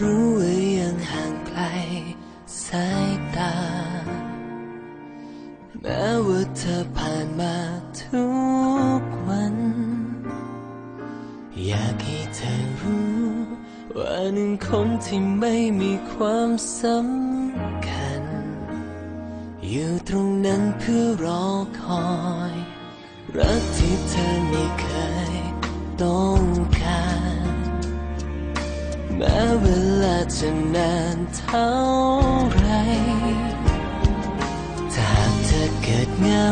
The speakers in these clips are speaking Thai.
รู้ว่ายังห่างไกลสายตา แม้ว่าเธอผ่านมาทุกวัน อยากให้เธอรู้ ว่าหนึ่งคนที่ไม่มีความสำคัญ อยู่ตรงนั้นเพื่อรอคอย รักที่เธอไม่เคยต้องก ม้เวลาจะนานเท่าไร ถ้าหากเธอเกิดเหงา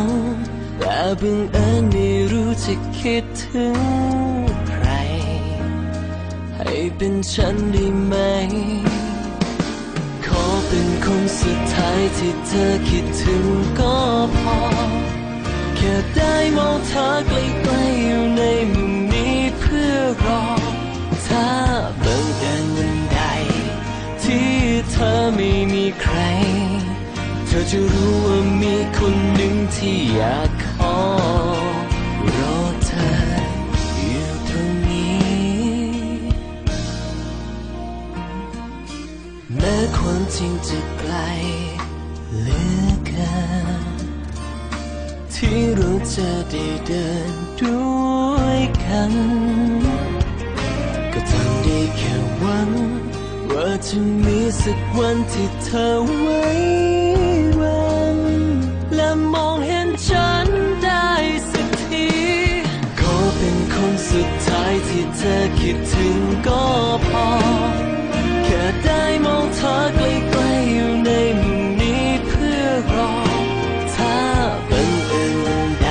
แต่บังเอิญไม่รู้จะคิดถึงใคร ให้เป็นฉันได้ไหม ขอเป็นคนสุดท้ายที่เธอคิดถึงก็พอ แค่ได้มองเธอ ธอจะรู้ว่ามีคนหนึ่งที่อยากขอรอเธออยู่ตรงนี้ แม้ความจริงจะไกลเหลือเกินที่เราจะได้เดินด้วยกัน ก็ทำได้แค่หวังว่าจะมีสักวันที่เธอไว้ คนสุดท้ายที่เธอคิดถึงก็พอ แค่ได้มองเธอใกล้ๆอยู่ในมุมนี้เพื่อรอ ถ้าบังเอิญวันใด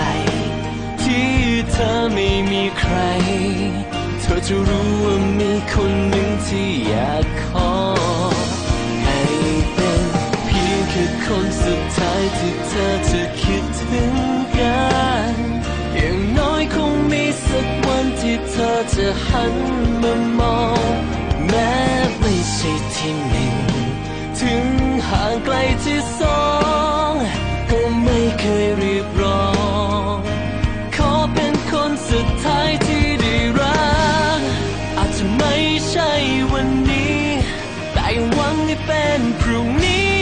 ที่เธอไม่มีใคร เธอจะรู้ว่ามีคนหนึ่งที่อยาก จะหันมามอง แม้ไม่ใช่ที่หนึ่ง ถึงห่างไกลที่สอง ก็ไม่เคยรีบร้อง ขอเป็นคนสุดท้ายที่ได้รัก อาจจะไม่ใช่วันนี้ แต่ยังหวังให้เป็นพรุ่งนี้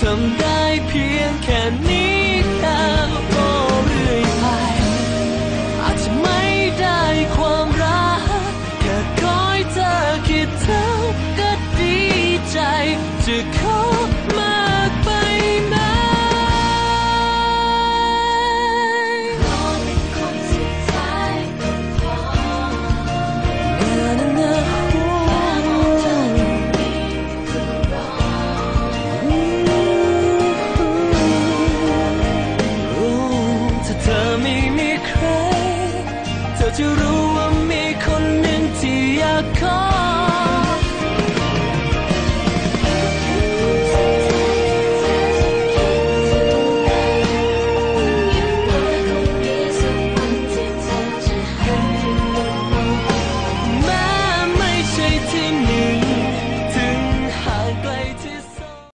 ทำได้เพียงแค่นี้ คิดถึงก็ดีใจจะขอมากไปไหมถ้าเธอไม่มีใครเธอจะรู้